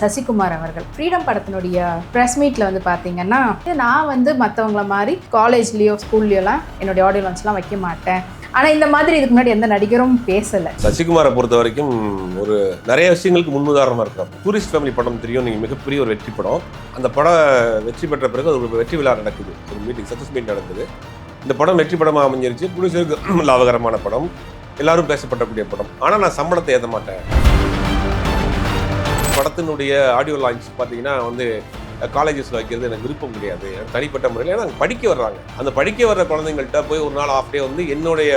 சசிகுமார் அவர்கள். ஃப்ரீடம் படத்தினுடைய ப்ரெஸ் மீட்டில் வந்து பார்த்தீங்கன்னா நான் வந்து மற்றவங்கள மாதிரி காலேஜ்லேயோ ஸ்கூல்லையோலாம் என்னுடைய ஆடியோ லான்ச்லாம் வைக்க மாட்டேன். ஆனால் இந்த மாதிரி இதுக்கு முன்னாடி எந்த நடிகரும் பேசலை. சசிகுமாரை பொறுத்த வரைக்கும் ஒரு நிறைய விஷயங்களுக்கு முன்னுதாரணமாக இருக்கிறார். டூரிஸ்ட் ஃபேமிலி படம் தெரியும். நீங்கள் மிகப்பெரிய ஒரு வெற்றி படம். அந்த படம் வெற்றி பெற்ற பிறகு அது ஒரு வெற்றி விழா நடக்குது. ஒரு மீட்டிங் சக்ஸஸ் மீட் நடக்குது. இந்த படம் வெற்றி படமாக அமைஞ்சிருச்சு. புடிச்சதுக்கு லாபகரமான படம். எல்லாரும் பேசப்படக்கூடிய படம். ஆனால் நான் சம்பளத்தை ஏற்ற மாட்டேன். படத்தினுடைய ஆடியோ லான்ச் பார்த்தீங்கன்னா வந்து காலேஜஸில் வைக்கிறது எனக்கு விருப்பம் கிடையாது. தனிப்பட்ட முறையில். ஏன்னா படிக்க வர்றாங்க. அந்த படிக்க வர்ற குழந்தைங்கள்ட்ட போய் ஒரு நாள் ஆஃப் டே வந்து என்னுடைய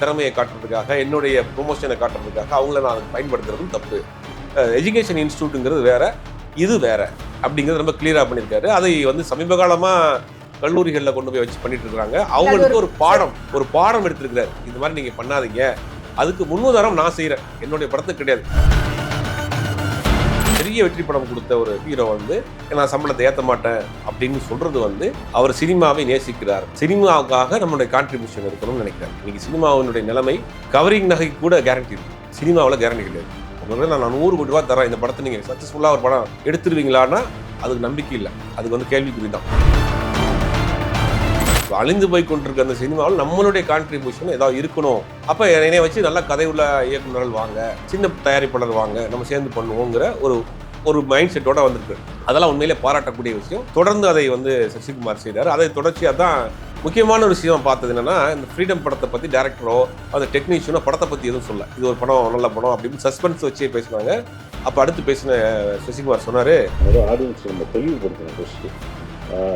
திறமையை காட்டுறதுக்காக என்னுடைய ப்ரொமோஷனை காட்டுறதுக்காக அவங்கள நான் அதை பயன்படுத்துறதும் தப்பு. எஜுகேஷன் இன்ஸ்டியூட்டுங்கிறது வேறு இது வேறு அப்படிங்கிறது ரொம்ப கிளியராக பண்ணியிருக்காரு. அதை வந்து சமீப காலமாக கல்லூரிகளில் கொண்டு போய் வச்சு பண்ணிட்டு இருக்காங்க. அவங்களுக்கு ஒரு பாடம் ஒரு பாடம் எடுத்திருக்கிறார். இந்த மாதிரி நீங்கள் பண்ணாதீங்க. அதுக்கு முன்னுதாரணம் நான் செய்கிறேன் என்னுடைய படத்துக்கு கிடையாது. பெரிய வெற்றி படம் கொடுத்த ஒரு ஹீரோ வந்து நான் சம்பளத்தை ஏற்ற மாட்டேன் அப்படின்னு சொல்றது வந்து அவர் சினிமாவை நேசிக்கிறார். சினிமாவுக்காக நம்மளுடைய கான்ட்ரிபியூஷன் இருக்கணும்னு நினைக்கிறார். இன்னைக்கு சினிமாவினுடைய நிலைமை கவரிங் நகை கூட கேரண்டி இருக்கு. சினிமாவில் கேரண்டி கிடையாது. உங்களுக்கு நான் நூறு கோடி ரூபா தரேன் இந்த படத்தை நீங்கள் சக்ஸஸ்ஃபுல்லாக ஒரு படம் எடுத்துருவீங்களான்னா அதுக்கு நம்பிக்கை இல்லை. அதுக்கு வந்து கேள்விக்குறி தான். அழிந்து போய் கொண்டிருக்க அந்த சினிமாவில் நம்மளுடைய கான்ட்ரிபியூஷன் ஏதாவது இருக்கணும். அப்போ என்னைய வச்சு நல்ல கதை உள்ள இயக்குநர்கள் வாங்க சின்ன தயாரிப்பாளர் வாங்க நம்ம சேர்ந்து பண்ணுவோங்கிற ஒரு ஒரு மைண்ட் செட்டோட வந்திருக்கு. அதெல்லாம் உண்மையிலே பாராட்டக்கூடிய விஷயம். தொடர்ந்து அதை வந்து சசிகுமார் செய்தார் அதை தொடர்ச்சியாக தான் முக்கியமான ஒரு விஷயம் பார்த்தது என்னன்னா இந்த ஃப்ரீடம் படத்தை பற்றி டேரக்டரோ அந்த டெக்னீஷியனோ படத்தை பற்றி எதுவும் சொல்ல இது ஒரு படம் நல்ல படம் அப்படின்னு சஸ்பென்ஸ் வச்சே பேசினாங்க. அப்போ அடுத்து பேசின சசிகுமார் சொன்னார் ஆடியன்ஸ் நம்ம தெளிவுபடுத்தணும் ஃபஸ்ட்டு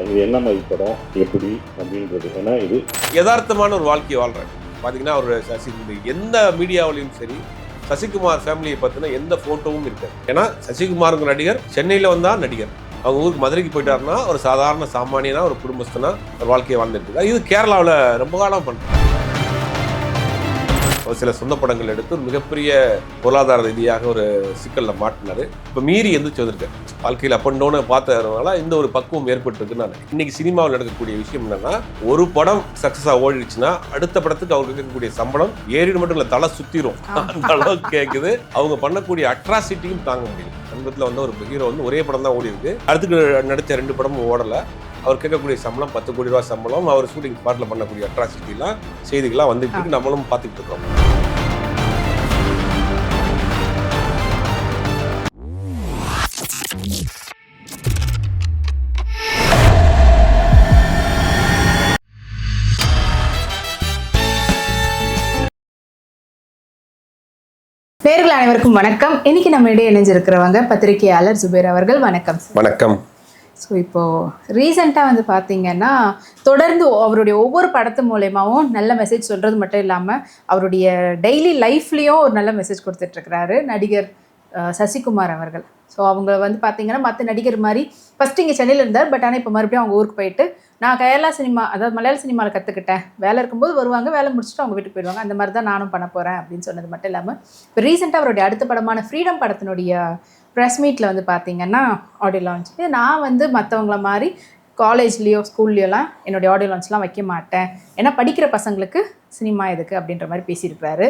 இது என்ன மாதிரி படம்? எப்படி? அப்படின்றது. ஏன்னா இது யதார்த்தமான ஒரு வாழ்க்கையை வாழ்கிறேன் பார்த்தீங்கன்னா அவர் சசி எந்த மீடியாவிலையும் சரி சசிகுமார் ஃபேமிலியை பற்றின எந்த ஃபோட்டோவும் இருக்காது. ஏன்னா சசிகுமாருங்க நடிகர் சென்னையில் வந்தால் நடிகர். அவங்க ஊருக்கு மதுரைக்கு போயிட்டாருன்னா ஒரு சாதாரண சாமானியனா ஒரு குடும்பஸ்தனா ஒரு வாழ்க்கையை வாழ்ந்துட்டு இருக்காரு. இது கேரளாவில் ரொம்ப காலம் பண்ணுறாங்க சில சொந்த படங்கள் எடுத்து மிகப்பெரிய பொருளாதார ரீதியாக ஒரு சிக்கலில் மாட்டினாரு. இப்போ மீறி எந்திரிச்சு வந்திருக்காரு வாழ்க்கையில் அப் அண்ட் டவுனை பார்த்ததுனால இந்த ஒரு பக்குவம் ஏற்பட்டிருக்கு நான் இன்னைக்கு சினிமாவில் நடக்கக்கூடிய விஷயம் என்னன்னா ஒரு படம் சக்ஸஸாக ஓடிடுச்சுன்னா அடுத்த படத்துக்கு அவருக்கு இருக்கக்கூடிய சம்பளம் ஏறிடு மட்டும் இல்லை தலை சுத்திரும். அந்த அளவுக்கு கேட்குது அவங்க பண்ணக்கூடிய அட்ராசிட்டியும் தாங்க முடியல. சமீபத்தில் வந்து ஒரு ஹீரோ வந்து ஒரே படம் தான் ஓடி இருக்கு அடுத்துக்கு நடித்த ரெண்டு படமும் ஓடலை. அவர் கேட்கக்கூடிய சம்பளம் பத்து கோடி ரூபா சம்பளம் அவர் ஷூட்டிங் ஸ்பாட்டில் பண்ணக்கூடிய அட்ராசிட்டிலாம் செய்திகளாக வந்துட்டு இருக்கு. நம்மளும் பார்த்துட்டு இருக்கோம் நேர்கள் அனைவருக்கும் வணக்கம். இன்னைக்கு நம்ம இடையே இணைஞ்சிருக்கிறவங்க பத்திரிகையாளர் ஜுபேர் அவர்கள். வணக்கம் வணக்கம். ஸோ இப்போது ரீசெண்டாக வந்து பார்த்தீங்கன்னா தொடர்ந்து அவருடைய ஒவ்வொரு படத்து மூலயமாவும் நல்ல மெசேஜ் சொல்கிறது மட்டும் இல்லாமல் அவருடைய டெய்லி லைஃப்லேயும் ஒரு நல்ல மெசேஜ் கொடுத்துட்ருக்கிறாரு நடிகர் சசிகுமார் அவர்கள். ஸோ அவங்க வந்து பார்த்தீங்கன்னா மற்ற நடிகர் மாதிரி ஃபஸ்ட்டு இங்கே சென்னையில் இருந்தார். பட் ஆனால் இப்போ மறுபடியும் அவங்க ஊருக்கு போயிட்டு நான் கேரளா சினிமா அதாவது மலையாள சினிமாவில் கற்றுக்கிட்டேன் வேலை இருக்கும்போது வருவாங்க. வேலை முடிச்சுட்டு அவங்க வீட்டுக்கு போயிடுவாங்க. அந்த மாதிரி தான் நானும் பண்ண போகிறேன் அப்படின்னு சொன்னது மட்டும் இல்லாமல் இப்போ ரீசெண்டாக அவருடைய அடுத்த படமான ஃப்ரீடம் படத்தினுடைய ப்ரெஸ் மீட்டில் வந்து பார்த்தீங்கன்னா ஆடியோ லான்ச் இது நான் வந்து மற்றவங்கள மாதிரி காலேஜ்லேயோ ஸ்கூல்லையோலாம் என்னுடைய ஆடியோ லான்ச்லாம் வைக்க மாட்டேன். ஏன்னா படிக்கிற பசங்களுக்கு சினிமா எதுக்கு அப்படின்ற மாதிரி பேசியிருக்கிறாரு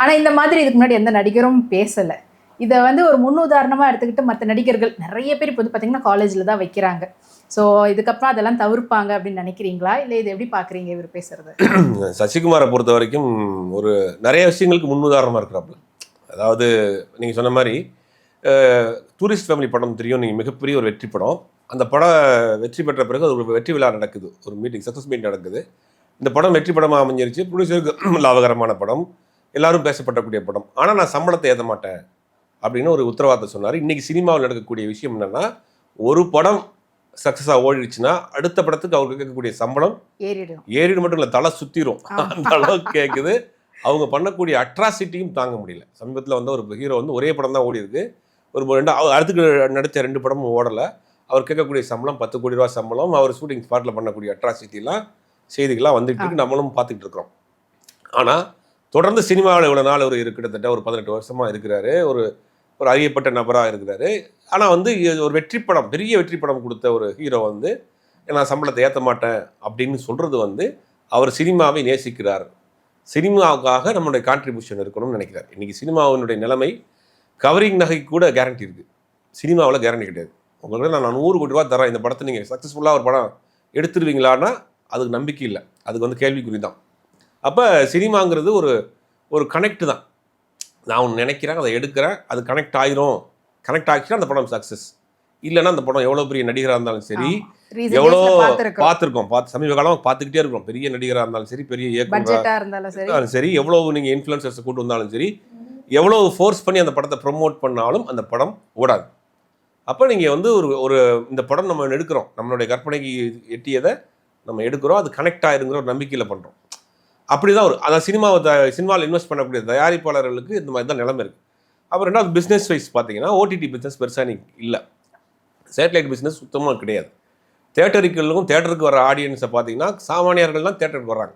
ஆனால் இந்த மாதிரி இதுக்கு முன்னாடி எந்த நடிகரும் பேசலை. இதை வந்து ஒரு முன்னுதாரணமாக எடுத்துக்கிட்டு மற்ற நடிகர்கள் நிறைய பேர் இப்போ வந்து பார்த்தீங்கன்னா காலேஜில் தான் வைக்கிறாங்க. ஸோ இதுக்கப்புறம் அதெல்லாம் தவிர்ப்பாங்க அப்படின்னு நினைக்கிறீங்களா? இல்லை இது எப்படி பார்க்குறீங்க இவர் பேசுறது? சசிகுமாரை பொறுத்த வரைக்கும் ஒரு நிறைய விஷயங்களுக்கு முன்னுதாரணமாக இருக்கிறாப்புல. அதாவது நீங்கள் சொன்ன மாதிரி டூரிஸ்ட் ஃபேமிலி படம் தெரியும். நீங்கள் மிகப்பெரிய ஒரு வெற்றி படம். அந்த படம் வெற்றி பெற்ற பிறகு அது ஒரு வெற்றி விழா நடக்குது. ஒரு மீட்டிங் சக்ஸஸ் மீட் நடக்குது. இந்த படம் வெற்றி படமாக அமைஞ்சிருச்சு. ப்ரொடியூசருக்கு லாபகரமான படம். எல்லாரும் பேசப்படக்கூடிய படம். ஆனால் நான் சம்பளத்தை ஏற்ற மாட்டேன். அப்படின்னு ஒரு உத்தரவாதத்தை சொன்னார். இன்னைக்கு சினிமாவில் நடக்கக்கூடிய விஷயம் என்னன்னா ஒரு படம் சக்ஸஸாக ஓடிடுச்சுன்னா அடுத்த படத்துக்கு அவருக்கு கேட்கக்கூடிய சம்பளம் ஏறிடும். ஏறிடு மட்டும் இல்லை தலை சுத்திரும். அந்த அளவுக்கு கேட்குது அவங்க பண்ணக்கூடிய அட்ராசிட்டியும் தாங்க முடியல. சமீபத்தில் வந்து ஒரு ஹீரோ வந்து ஒரே படம் தான் ஓடி இருக்கு ஒரு ரெண்டு அடுத்துக்கு நடித்த ரெண்டு படமும் ஓடலை. அவர் கேட்கக்கூடிய சம்பளம் பத்து கோடி ரூபா சம்பளம். அவர் ஷூட்டிங் ஸ்பாட்டில் பண்ணக்கூடிய அட்ராசிட்டிலாம் செய்திகளாக வந்துட்டு இருக்கு. நம்மளும் பார்த்துக்கிட்டு இருக்கிறோம். ஆனால் தொடர்ந்து சினிமாவில் இவ்வளோ நாள் ஒரு கிட்டத்தட்ட ஒரு பதினெட்டு வருஷமாக இருக்கிறாரு. ஒரு ஒரு அறியப்பட்ட நபராக இருக்கிறாரு. ஆனால் வந்து ஒரு வெற்றி படம் பெரிய வெற்றி படம் கொடுத்த ஒரு ஹீரோ வந்து நான் சம்பளத்தை ஏற்ற மாட்டேன் அப்படின்னு சொல்கிறது வந்து அவர் சினிமாவை நேசிக்கிறார். சினிமாவுக்காக நம்மளுடைய கான்ட்ரிபியூஷன் இருக்கணும்னு நினைக்கிறார். இன்னைக்கு சினிமாவினுடைய நிலைமை கவரிங் நகை கூட கேரண்டி இருக்குது சினிமாவில் கேரண்டி கிடையாது. உங்களுக்கு நான் நூறு கோடி ரூபா தரேன் இந்த படத்தை நீங்கள் சக்ஸஸ்ஃபுல்லாக ஒரு படம் எடுத்துருவீங்களான்னா அதுக்கு நம்பிக்கை இல்லை. அதுக்கு வந்து கேள்விக்குறி தான். அப்போ சினிமாங்கிறது ஒரு ஒரு கனெக்ட் தான். நான் ஒன்று நினைக்கிறேன் அதை எடுக்கிறேன் அது கனெக்ட் ஆயிரும். கனெக்ட் ஆகிச்சுன்னா அந்த படம் சக்ஸஸ் இல்லைன்னா அந்த படம் எவ்வளோ பெரிய நடிகராக இருந்தாலும் சரி எவ்வளோ பார்த்திருக்கோம். பார்த்து சமீப காலமாக பார்த்துக்கிட்டே இருக்கிறோம் பெரிய நடிகராக இருந்தாலும் சரி பெரிய இயக்குனராக பட்ஜெட்டா இருந்தாலும் சரி. எவ்வளவு நீங்கள் இன்ஃப்ளூயன்சர்ஸை கூட்டு வந்தாலும் சரி எவ்வளவு ஃபோர்ஸ் பண்ணி அந்த படத்தை ப்ரொமோட் பண்ணாலும் அந்த படம் ஓடாது. அப்போ நீங்கள் வந்து ஒரு ஒரு இந்த படம் நம்ம எடுக்கிறோம். நம்மளுடைய கற்பனைக்கு எட்டியதை நம்ம எடுக்கிறோம். அது கனெக்ட் ஆயிருங்கிற ஒரு நம்பிக்கையில் பண்ணுறோம் அப்படி தான் ஒரு அதான் சினிமாவை த சினிமாவில் இன்வெஸ்ட் பண்ணக்கூடிய தயாரிப்பாளர்களுக்கு இந்த மாதிரி தான் நிலைமை இருக்குது அப்புறம் ரெண்டாவது பிஸ்னஸ் வைஸ் பார்த்தீங்கன்னா ஓடிடி பிஸ்னஸ் பெருசாக நீ இல்லை. சேட்டலைட் பிஸ்னஸ் சுத்தமாக கிடையாது. தேட்டருக்கும் தேட்டருக்கு வர ஆடியன்ஸை பார்த்தீங்கன்னா சாமானியர்கள் தான் தேட்டருக்கு வர்றாங்க.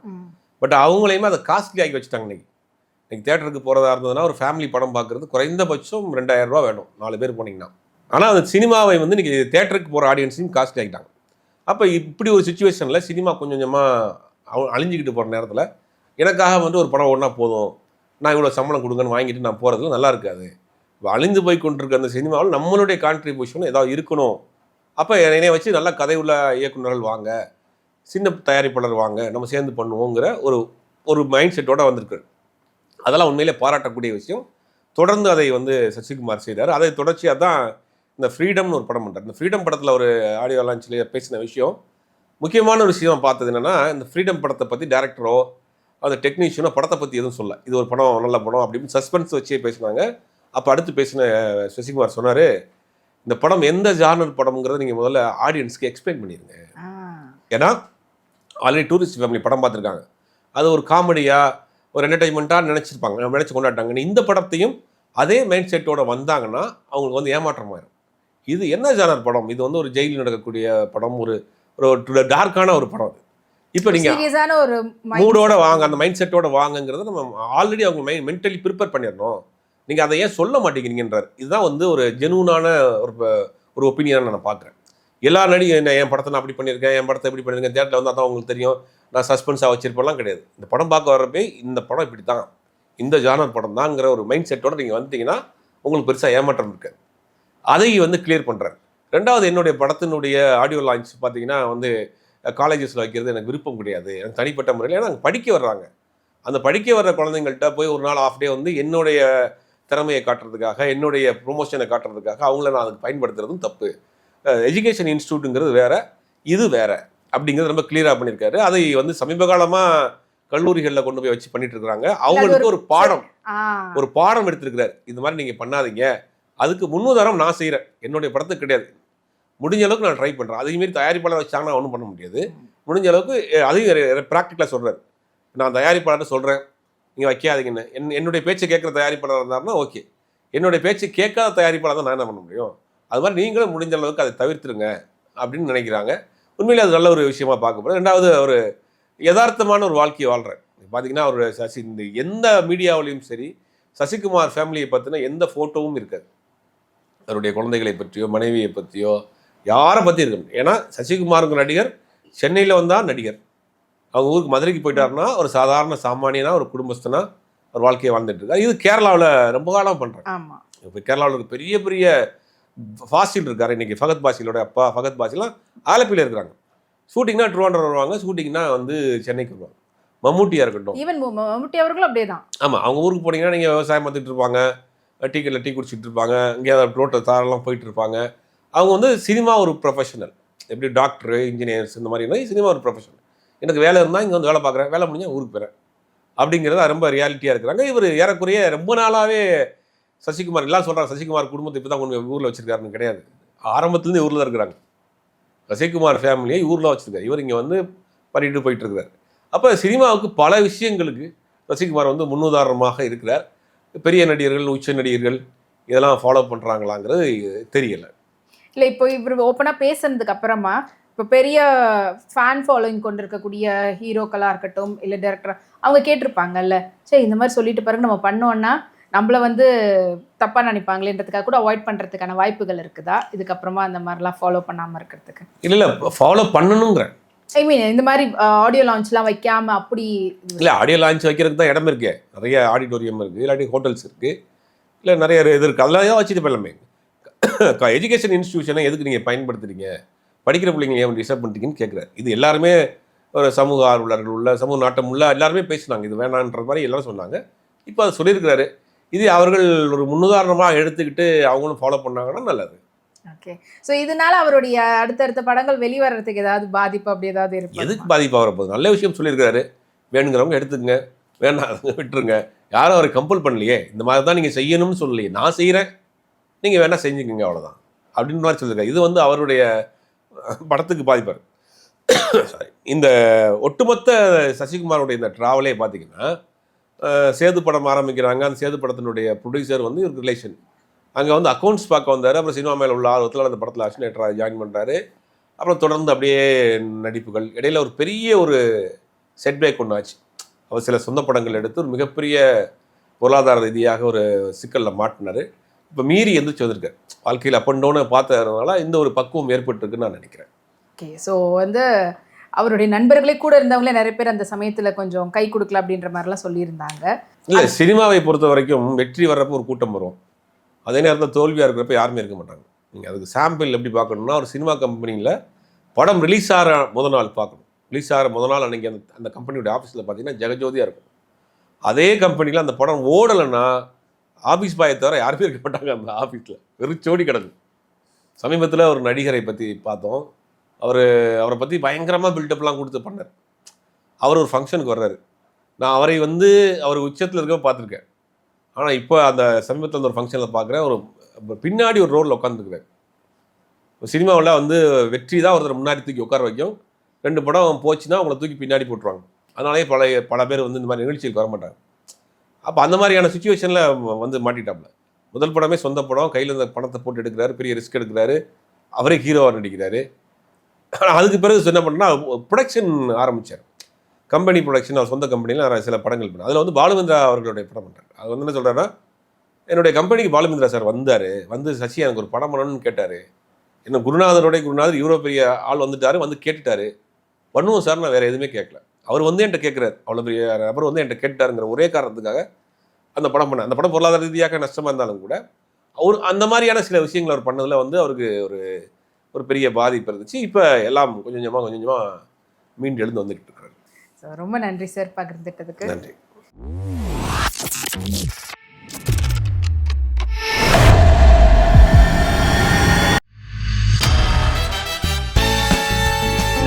பட் அவங்களையுமே அதை காஸ்ட்லி ஆக்கி வச்சுட்டாங்க இன்னைக்கு. இன்னைக்கு தேட்டருக்கு போகிறதா இருந்ததுன்னா ஒரு ஃபேமிலி படம் பார்க்குறது குறைந்தபட்சம் ரெண்டாயிரம் ரூபா வேணும். நாலு பேர் போனீங்கன்னா. ஆனால் அந்த சினிமாவை வந்து இன்றைக்கி தேட்டருக்கு போகிற ஆடியன்ஸையும் காஸ்ட்லி ஆகிட்டாங்க அப்போ இப்படி ஒரு சுச்சுவேஷனில் சினிமா கொஞ்சம் கொஞ்சமாக அழிஞ்சிக்கிட்டு போகிற நேரத்தில் எனக்காக வந்து ஒரு படம் ஒன்றா போதும். நான் இவ்வளோ சம்பளம் கொடுங்கன்னு வாங்கிட்டு நான் போகிறதுல நல்லா இருக்காது. இப்போ அழிந்து போய் கொண்டிருக்க அந்த சினிமாவில் நம்மளுடைய கான்ட்ரிபியூஷன் ஏதாவது இருக்கணும். அப்போ என்னைய வச்சு நல்ல கதை உள்ள இயக்குநர்கள் வாங்க சின்ன தயாரிப்பாளர் வாங்க நம்ம சேர்ந்து பண்ணுவோங்கிற ஒரு ஒரு மைண்ட் செட்டோடு வந்திருக்கு அதெல்லாம் உண்மையிலே பாராட்டக்கூடிய விஷயம். தொடர்ந்து அதை வந்து சசிகுமார் செய்தார். அதை தொடர்ச்சியாக தான் இந்த ஃப்ரீடம்னு ஒரு படம் பண்ணுறார் இந்த ஃப்ரீடம் படத்தில் ஒரு ஆடியோ லான்ச்சில் பேசின விஷயம். முக்கியமான ஒரு விஷயம் பார்த்தது என்னன்னா இந்த ஃப்ரீடம் படத்தை பற்றி டேரக்டரோ அந்த டெக்னீஷியனோ படத்தை பற்றி எதுவும் சொல்ல இது ஒரு படம் நல்ல படம் அப்படின்னு சஸ்பென்ஸ் வச்சே பேசினாங்க. அப்போ அடுத்து பேசின சசிகுமார் சொன்னார் இந்த படம் எந்த ஜானர் படம்ங்கிறத நீங்கள் முதல்ல ஆடியன்ஸ்க்கு எக்ஸ்பிளைன் பண்ணிடுங்க. ஏன்னா ஆல்ரெடி டூரிஸ்ட் ஃபேமிலி படம் பார்த்துருக்காங்க. அது ஒரு காமெடியாக ஒரு என்டர்டைன்மெண்ட்டாக நினச்சிருப்பாங்க. நினச்சி கொண்டாட்டாங்க இந்த படத்தையும் அதே மைண்ட் செட்டோட வந்தாங்கன்னா அவங்களுக்கு வந்து ஏமாற்றமாயிரும் இது என்ன ஜானர் படம்? இது வந்து ஒரு ஜெயிலில் நடக்கக்கூடிய படம். ஒரு ஒரு டார்க்கான ஒரு படம் அது. இப்போ நீங்கள் ஒரு மூடோட. வாங்க அந்த மைண்ட் செட்டோட வாங்கங்கிறத நம்ம ஆல்ரெடி அவங்க மைண்ட் மென்டலி ப்ரிப்பேர் பண்ணிடணும். நீங்கள் அதை ஏன் சொல்ல மாட்டேங்கிறீங்கன்றார். இதுதான் வந்து ஒரு ஜெனூனான ஒரு ஒரு ஒப்பீனியனாக நான் பார்க்குறேன். எல்லா நடிகை என்ன என் படத்தை நான் அப்படி பண்ணியிருக்கேன் என் படத்தை இப்படி பண்ணியிருக்கேன். தேட்டரில் வந்து அதான் உங்களுக்கு தெரியும். நான் சஸ்பென்ஸாக வச்சிருப்பெல்லாம் கிடையாது. இந்த படம் பார்க்க வர்றப்பே இந்த படம் இப்படி தான் இந்த ஜானர் படம் தாங்கிற ஒரு மைண்ட் செட்டோட நீங்கள் வந்துட்டீங்கன்னா உங்களுக்கு பெருசாக ஏமாற்றம் இருக்காது. அதை வந்து கிளியர் பண்ணுறேன் ரெண்டாவது என்னுடைய படத்தினுடைய ஆடியோ லான்ச் பார்த்தீங்கன்னா வந்து காலேஜஸில் வைக்கிறது எனக்கு விருப்பம் கிடையாது. எனக்கு தனிப்பட்ட முறையில் ஏன்னா அங்கே படிக்க வர்றாங்க. அந்த படிக்க வர்ற குழந்தைங்கள்ட்ட போய் ஒரு நாள் ஆஃப் டே வந்து என்னுடைய திறமையை காட்டுறதுக்காக என்னுடைய ப்ரொமோஷனை காட்டுறதுக்காக அவங்கள நான் அதுக்கு பயன்படுத்துறதும் தப்பு. எஜுகேஷன் இன்ஸ்டியூட்டுங்கிறது வேறு இது வேறு. அப்படிங்கிறது ரொம்ப கிளியராக பண்ணியிருக்காரு. அதை வந்து சமீப காலமாக கல்லூரிகளில் கொண்டு போய் வச்சு பண்ணிட்டு இருக்காங்க அவங்களுக்கு ஒரு பாடம். ஒரு பாடம் எடுத்திருக்கிறார். இது மாதிரி நீங்கள் பண்ணாதீங்க. அதுக்கு முன்னுதாரணம் நான் செய்கிறேன் என்னுடைய படத்துக்கு கிடையாது. முடிஞ்ச அளவுக்கு நான் ட்ரை பண்ணுறேன் அதே மாதிரி தயாரிப்பாளர் வச்சாங்கன்னா ஒன்றும் பண்ண முடியாது. முடிஞ்ச அளவுக்கு அதையும் ப்ராக்டிக்கலாக சொல்கிறார் நான் தயாரிப்பாளர்கிட்ட சொல்கிறேன் நீங்கள் வைக்காதீங்கன்னு. என் என்னுடைய பேச்சை கேட்குற தயாரிப்பாளர் இருந்தாருன்னா ஓகே. என்னுடைய பேச்சு கேட்காத தயாரிப்பாளர் தான் நான் என்ன பண்ண முடியும்? அது மாதிரி நீங்களும் முடிஞ்ச அளவுக்கு அதை தவிர்த்துருங்க அப்படின்னு நினைக்கிறாங்க. உண்மையிலே அது நல்ல ஒரு விஷயமா பார்க்கப்படுது ரெண்டாவது ஒரு யதார்த்தமான ஒரு வாழ்க்கையை வாழ்கிறேன் பார்த்தீங்கன்னா ஒரு சசி இந்த எந்த மீடியாவிலையும் சரி சசிகுமார் ஃபேமிலியை பற்றின எந்த ஃபோட்டோவும் இருக்காது. அவருடைய குழந்தைகளை பற்றியோ மனைவியை பற்றியோ யாரை பற்றி இருக்கு ஏன்னா சசிகுமாருங்கிற நடிகர் சென்னையில் வந்தால் நடிகர். அவங்க ஊருக்கு மதுரைக்கு போயிட்டாருன்னா ஒரு சாதாரண சாமானியனா ஒரு குடும்பஸ்தனா ஒரு வாழ்க்கையை வாழ்ந்துட்டு இருக்காரு. இது கேரளாவில் ரொம்ப காலம் பண்ணுறாங்க இப்போ கேரளாவில் பெரிய பெரிய ஃபாசில் இருக்காரு. இன்னைக்கு ஃபகத் பாசிலோட அப்பா ஃபகத் பாசிலாம் ஆலப்பியில் இருக்கிறாங்க. ஷூட்டிங்னா ட்ரிவாண்டர் வருவாங்க ஷூட்டிங்னா வந்து சென்னைக்கு வருவாங்க. மம்மூட்டியாக இருக்கட்டும். ஈவன் மம்முட்டி அவர்களும் அப்படியேதான். ஆமாம் அவங்க ஊருக்கு போனீங்கன்னா நீங்கள் விவசாயம் பார்த்துட்டு இருப்பாங்க. டீ கடையில் டீ குடிச்சிட்டு இருப்பாங்க. எங்கேயாவது ரோட்டில் தாரெல்லாம் போயிட்டு இருப்பாங்க. அவங்க வந்து சினிமா ஒரு ப்ரொஃபஷனல் எப்படி டாக்டரு இன்ஜினியர்ஸ் இந்த மாதிரி சினிமா ஒரு ப்ரொஃபஷனல் எனக்கு வேலை இருந்தால் இங்கே வந்து வேலை பார்க்குறேன். வேலை முடிஞ்சால் ஊருக்கு போகிறேன் அப்படிங்கிறது ரொம்ப ரியாலிட்டியாக இருக்கிறாங்க. இவர் ஏறக்குறைய ரொம்ப நாளாகவே சசிகுமார் எல்லாம் சொல்கிறாங்க சசிகுமார் குடும்பத்தை இப்போ தான் கொண்டு ஊரில் வச்சுருக்காருன்னு கிடையாது. ஆரம்பத்துலேருந்து ஊரில் தான் இருக்கிறாங்க சசிகுமார் ஃபேமிலியை ஊரில் வச்சுருக்காரு. இவர் இங்கே வந்து பண்ணிட்டு போயிட்டு இருக்கிறார் அப்போ சினிமாவுக்கு பல விஷயங்களுக்கு சசிகுமார் வந்து முன்னுதாரணமாக இருக்கிறார். பெரிய நடிகர்கள் உச்ச நடிகர்கள் இதெல்லாம் ஃபாலோ பண்ணுறாங்களாங்கிறது தெரியலை. இல்லை இப்போ இவர் ஓப்பனாக பேசுனதுக்கு அப்புறமா இப்போ பெரிய ஃபேன் ஃபாலோயிங் கொண்டு இருக்கக்கூடிய ஹீரோக்களாக இருக்கட்டும் இல்லை டேரக்டராக அவங்க கேட்டிருப்பாங்கல்ல சரி இந்த மாதிரி சொல்லிட்டு பாருங்க நம்ம பண்ணோன்னா நம்மள வந்து தப்பா நினைப்பாங்களேன்றதுக்காக கூட அவாய்ட் பண்றதுக்கான வாய்ப்புகள் இருக்குதா? இதுக்கப்புறமா அந்த மாதிரிலாம் ஃபாலோ பண்ணாம இருக்கிறதுக்கு. இல்லை இல்லை ஃபாலோ பண்ணணுங்கிறேன் ஐ மீன் இந்த மாதிரி ஆடியோ லான்ச்லாம் வைக்காம அப்படி இல்லை ஆடியோ லான்ச் வைக்கிறதுக்கு தான் இடம் இருக்கே. நிறைய ஆடிட்டோரியம் இருக்குது இல்லாட்டி ஹோட்டல்ஸ் இருக்குது இல்லை நிறைய இது இருக்குது அதெல்லாம் வச்சுட்டு போயிடலாமே. எஜுகேஷன் இன்ஸ்டியூஷனை எதுக்கு நீங்கள் பயன்படுத்துறீங்க? படிக்கிற பிள்ளைங்க ஏன் டிஸ்டர்ப் பண்ணுறீங்கன்னு கேட்குறாரு இது எல்லாருமே ஒரு சமூக ஆர்வலர்கள் உள்ள சமூக நாட்டம் உள்ள எல்லாருமே பேசினாங்க. இது வேணான்ற மாதிரி எல்லாரும் சொன்னாங்க. இப்போ அதை சொல்லியிருக்கிறாரு. இது அவர்கள் ஒரு முன்னுதாரணமாக எடுத்துக்கிட்டு அவங்களும் ஃபாலோ பண்ணாங்கன்னா நல்லது. ஓகே ஸோ இதனால அவருடைய அடுத்தடுத்த படங்கள் வெளிவரதுக்கு ஏதாவது பாதிப்பு அப்படி ஏதாவது எதுக்கு இருக்கு பாதிப்பு வரப்போகுது நல்ல விஷயம் சொல்லியிருக்காரு வேணுங்கிறவங்க எடுத்துக்கங்க. வேணாம் விட்டுருங்க. யாரும் அவரை கம்பல் பண்ணலையே. இந்த மாதிரி தான் நீங்கள் செய்யணும்னு சொல்லலையே. நான் செய்கிறேன் நீங்கள் வேணால் செஞ்சுக்கங்க அவ்வளோதான் அப்படின்னு மாதிரி சொல்லியிருக்காரு. இது வந்து அவருடைய படத்துக்கு பாதிப்பார் சாரி இந்த ஒட்டுமொத்த சசிகுமாரோடைய இந்த ட்ராவலே பார்த்தீங்கன்னா சேது படம் ஆரம்பிக்கிறாங்க. அந்த சேது படத்தினுடைய ப்ரொடியூசர் வந்து ஒரு ரிலேஷன் அங்கே வந்து அக்கௌண்ட்ஸ் பார்க்க வந்தார். அப்புறம் சினிமா மேலே உள்ள ஆர்வத்தில் அந்த படத்தில் அசினேட்டராக ஜாயின் பண்ணுறாரு அப்புறம் தொடர்ந்து அப்படியே நடிப்புகள். இடையில் ஒரு பெரிய ஒரு செட்பேக் ஒன்று ஆச்சு. அவர் சில சொந்த படங்கள் எடுத்து ஒரு மிகப்பெரிய பொருளாதார ரீதியாக ஒரு சிக்கலில் மாட்டினார். இப்போ மீறி எந்திரிச்சு வந்திருக்காரு. வாழ்க்கையில் அப் அண்ட் டவுனை பார்த்ததுனால இந்த ஒரு பக்குவம் ஏற்பட்டிருக்குன்னு நான் நினைக்கிறேன். ஓகே ஸோ வந்து அவருடைய நண்பர்களே கூட இருந்தவங்களே நிறைய பேர் அந்த சமயத்துல கொஞ்சம் கை கொடுக்கல அப்படின்ற மாதிரிலாம் சொல்லியிருந்தாங்க. இல்லை சினிமாவை பொறுத்த வரைக்கும் வெற்றி வர்றப்போ ஒரு கூட்டம் வரும். அதே நேரத்தில் தோல்வியாக இருக்கிறப்ப யாருமே இருக்க மாட்டாங்க. நீங்கள் அதுக்கு சாம்பிள் எப்படி பார்க்கணும்னா ஒரு சினிமா கம்பெனியில் படம் ரிலீஸ் ஆகிற முத நாள் பார்க்கணும். ரிலீஸ் ஆகிற முத நாள் அன்றைக்கி அந்த அந்த கம்பெனியோட ஆஃபீஸில் பார்த்தீங்கன்னா ஜெகஜோதியாக இருக்கும். அதே கம்பெனியில் அந்த படம் ஓடலைன்னா ஆஃபீஸ் பாயை தவிர யாருமே இருக்க மாட்டாங்க அந்த ஆஃபீஸில் வெறிச்சோடி கிடக்கும் சமீபத்தில் ஒரு நடிகரை பற்றி பார்த்தோம். அவர் அவரை பற்றி பயங்கரமாக பில்டப்லாம் கொடுத்து பண்ணார். அவர் ஒரு ஃபங்க்ஷனுக்கு வர்றாரு. நான் அவரை வந்து அவர் உச்சத்தில் இருக்க பார்த்துருக்கேன். ஆனால் இப்போ அந்த சமீபத்தில் அந்த ஒரு ஃபங்க்ஷனில் பார்க்குறேன் ஒரு பின்னாடி ஒரு ரோலில் உட்காந்துருக்குறேன் சினிமாவில் வந்து வெற்றி தான் ஒருத்தர் முன்னாடி தூக்கி உட்கார வைக்கும். ரெண்டு படம் போச்சுன்னா அவங்கள தூக்கி பின்னாடி போட்டுருவாங்க. அதனாலே பல பல பேர் வந்து இந்த மாதிரி நிகழ்ச்சிக்கு வர மாட்டாங்க. அப்போ அந்த மாதிரியான சுச்சுவேஷனில் வந்து மாட்டிட்டாப்ல முதல் படமே சொந்த படம். கையில் இந்த பணத்தை போட்டு எடுக்கிறாரு. பெரிய ரிஸ்க் எடுக்கிறாரு. அவரே ஹீரோவாக நடிக்கிறாரு. ஆனால் அதுக்கு பிறகு என்ன பண்ணா ப்ரொடக்ஷன் ஆரம்பிச்சார். கம்பெனி ப்ரொடக்ஷன் அவர் சொந்த கம்பெனியில் சில படங்கள் பண்ணேன் அதில் வந்து பாலுமந்திரா அவர்களுடைய படம் பண்ணுறாரு அது வந்து என்ன சொல்கிறேன்னா என்னுடைய கம்பெனிக்கு பாலுமந்திரா சார் வந்தார். வந்து சசி எனக்கு ஒரு படம் பண்ணணும்னு கேட்டார். என்ன குருநாதருடைய குருநாதர் இவ்வளோ பெரிய ஆள் வந்துட்டார் வந்து கேட்டுட்டாரு. பண்ணுவோம் சார் நான் வேறு எதுவுமே கேட்கல. அவர் வந்து என்கிட்ட கேட்குறாரு. அவ்வளோ பெரிய நபர் வந்து என்கிட்ட கேட்டாருங்கிற ஒரே காரணத்துக்காக அந்த படம் பண்ண அந்த படம் பொருளாதார ரீதியாக நஷ்டமாக இருந்தாலும் கூட அவர் அந்த மாதிரியான சில விஷயங்கள் அவர் பண்ணதில் வந்து அவருக்கு ஒரு ஒரு பெரிய பாதிப்பு இருந்துச்சு. இப்போ எல்லாம் கொஞ்சம் கொஞ்சமாக கொஞ்சம் கொஞ்சமாக மீண்டு எழுந்து வந்துக்கிட்டு இருக்காரு ஸோ ரொம்ப நன்றி சார் பகிர்ந்துட்டதுக்கு. நன்றி.